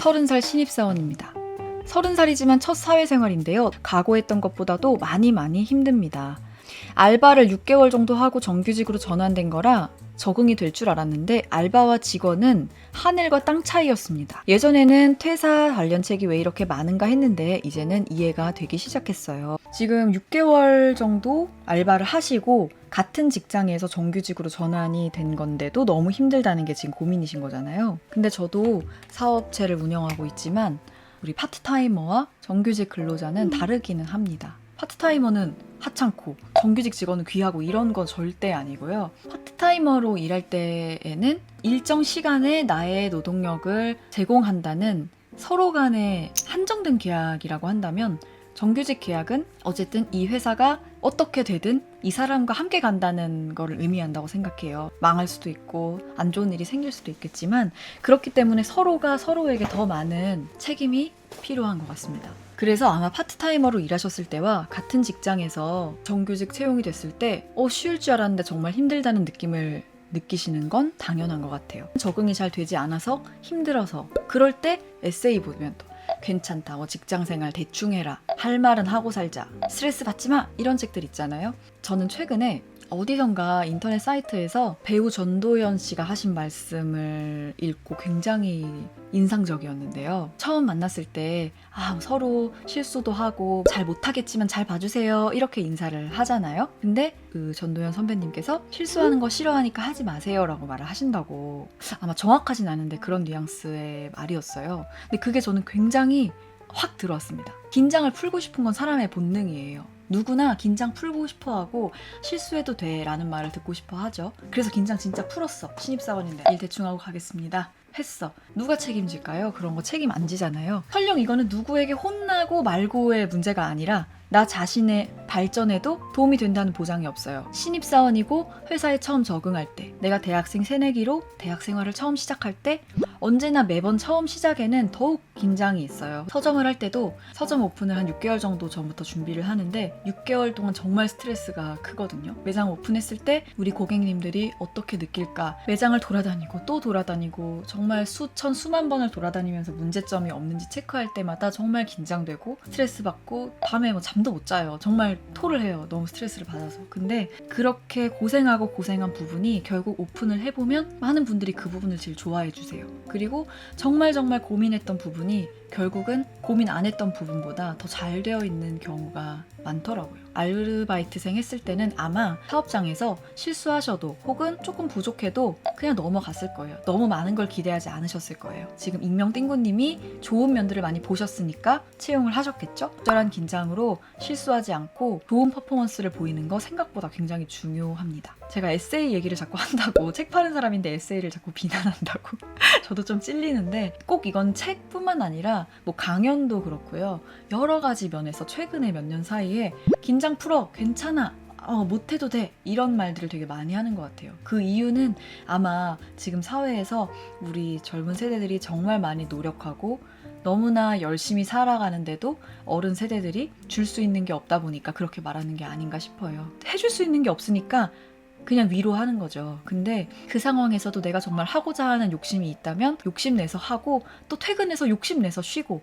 30살 신입사원입니다. 30살이지만 첫 사회생활인데요. 각오했던 것보다도 많이 많이 힘듭니다. 알바를 6개월 정도 하고 정규직으로 전환된 거라 적응이 될 줄 알았는데 알바와 직원은 하늘과 땅 차이였습니다. 예전에는 퇴사 관련 책이 왜 이렇게 많은가 했는데 이제는 이해가 되기 시작했어요. 지금 6개월 정도 알바를 하시고 같은 직장에서 정규직으로 전환이 된 건데도 너무 힘들다는 게 지금 고민이신 거잖아요. 근데 저도 사업체를 운영하고 있지만 우리 파트타이머와 정규직 근로자는 다르기는 합니다. 파트타이머는 하찮고 정규직 직원은 귀하고 이런 건 절대 아니고요. 파트타이머로 일할 때에는 일정 시간에 나의 노동력을 제공한다는 서로 간의 한정된 계약이라고 한다면 정규직 계약은 어쨌든 이 회사가 어떻게 되든 이 사람과 함께 간다는 거를 의미한다고 생각해요. 망할 수도 있고 안 좋은 일이 생길 수도 있겠지만 그렇기 때문에 서로가 서로에게 더 많은 책임이 필요한 것 같습니다. 그래서 아마 파트타이머로 일하셨을 때와 같은 직장에서 정규직 채용이 됐을 때, 어, 쉬울 줄 알았는데 정말 힘들다는 느낌을 느끼시는 건 당연한 것 같아요. 적응이 잘 되지 않아서 힘들어서. 그럴 때 에세이 보면 또 괜찮다. 어, 직장 생활 대충 해라. 할 말은 하고 살자. 스트레스 받지 마. 이런 책들 있잖아요. 저는 최근에 어디선가 인터넷 사이트에서 배우 전도연 씨가 하신 말씀을 읽고 굉장히 인상적이었는데요. 처음 만났을 때, 아, 서로 실수도 하고, 잘 못하겠지만 잘 봐주세요. 이렇게 인사를 하잖아요. 근데 그 전도연 선배님께서 실수하는 거 싫어하니까 하지 마세요. 라고 말을 하신다고. 아마 정확하진 않은데 그런 뉘앙스의 말이었어요. 근데 그게 저는 굉장히 확 들어왔습니다. 긴장을 풀고 싶은 건 사람의 본능이에요. 누구나 긴장 풀고 싶어 하고 실수해도 돼 라는 말을 듣고 싶어 하죠. 그래서 긴장 진짜 풀었어. 신입사원인데 일 대충 하고 가겠습니다. 했어. 누가 책임질까요? 그런 거 책임 안 지잖아요. 설령 이거는 누구에게 혼나고 말고의 문제가 아니라 나 자신의 발전에도 도움이 된다는 보장이 없어요. 신입사원이고 회사에 처음 적응할 때, 내가 대학생 새내기로 대학 생활을 처음 시작할 때, 언제나 매번 처음 시작에는 더욱 긴장이 있어요. 서점을 할 때도 서점 오픈을 한 6개월 정도 전부터 준비를 하는데 6개월 동안 정말 스트레스가 크거든요. 매장 오픈했을 때 우리 고객님들이 어떻게 느낄까? 매장을 돌아다니고 또 돌아다니고 정말 수천 수만 번을 돌아다니면서 문제점이 없는지 체크할 때마다 정말 긴장되고 스트레스 받고 밤에 뭐 잠도 못 자요. 정말 토를 해요. 너무 스트레스를 받아서. 근데 그렇게 고생하고 고생한 부분이 결국 오픈을 해보면 많은 분들이 그 부분을 제일 좋아해 주세요. 그리고 정말 정말 고민했던 부분이 결국은 고민 안 했던 부분보다 더 잘 되어 있는 경우가 많더라고요. 아르바이트생 했을 때는 아마 사업장에서 실수하셔도 혹은 조금 부족해도 그냥 넘어갔을 거예요. 너무 많은 걸 기대하지 않으셨을 거예요. 지금 익명 띵구님이 좋은 면들을 많이 보셨으니까 채용을 하셨겠죠? 적절한 긴장으로 실수하지 않고 좋은 퍼포먼스를 보이는 거 생각보다 굉장히 중요합니다. 제가 에세이 얘기를 자꾸 한다고 책 파는 사람인데 에세이를 자꾸 비난한다고 저도 좀 찔리는데 꼭 이건 책뿐만 뭐 강연도 그렇고요. 여러 가지 면에서 최근에 몇 년 사이에 긴장 풀어 괜찮아 어, 못해도 돼 이런 말들을 되게 많이 하는 것 같아요. 그 이유는 아마 지금 사회에서 우리 젊은 세대들이 정말 많이 노력하고 너무나 열심히 살아가는데도 어른 세대들이 줄 수 있는 게 없다 보니까 그렇게 말하는 게 아닌가 싶어요. 해줄 수 있는 게 없으니까 그냥 위로하는 거죠. 근데 그 상황에서도 내가 정말 하고자 하는 욕심이 있다면 욕심내서 하고 또 퇴근해서 욕심내서 쉬고